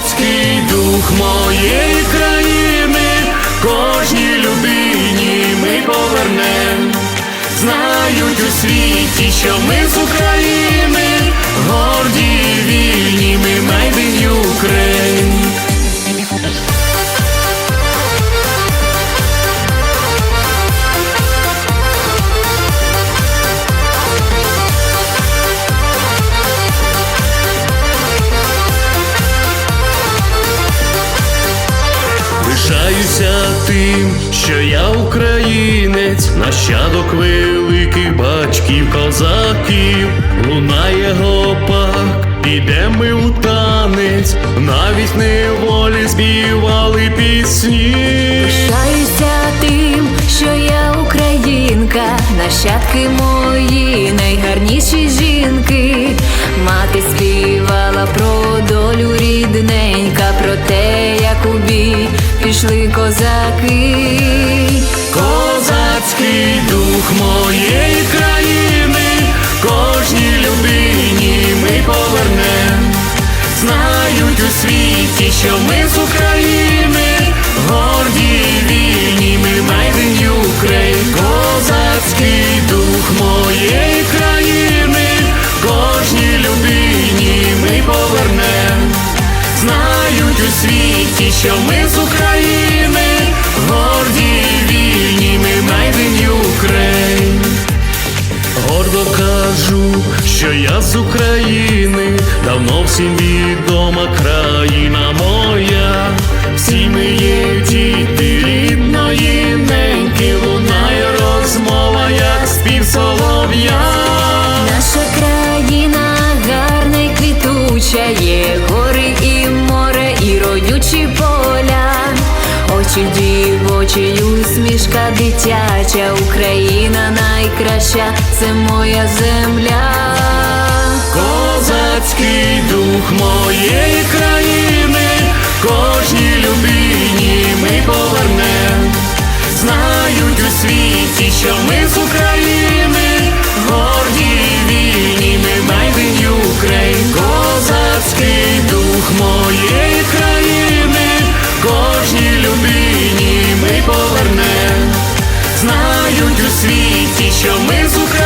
козацький дух моєї країни, кожній людині ми повернем. Знають у світі, що ми з України, горді і вільні, ми майдень Україн. Тим, що я українець, нащадок великих батьків, козаків, лунає гопак, ідемо у танець, навіть неволі співали пісні. Пишаюся тим, що я українка, нащадки мої, найгарніші жінки. Мати співала про долю рідненька, про те, як у бій пішли козаки. Козацький дух моєї країни, кожній людині ми повернем. Знають у світі, що ми з України, горді і вільні, ми майдень Україн. Козацький Гордо кажу, що я з України, давно всім відома країна моя. Всі є діти рідної неньки, лунає розмова, як спів солов'я. Очі дівочі, усмішка дитяча, Україна найкраща, це моя земля. Козацький дух моєї країни, кожній людині ми повернем. Знають у світі, знають у світі, що ми з України.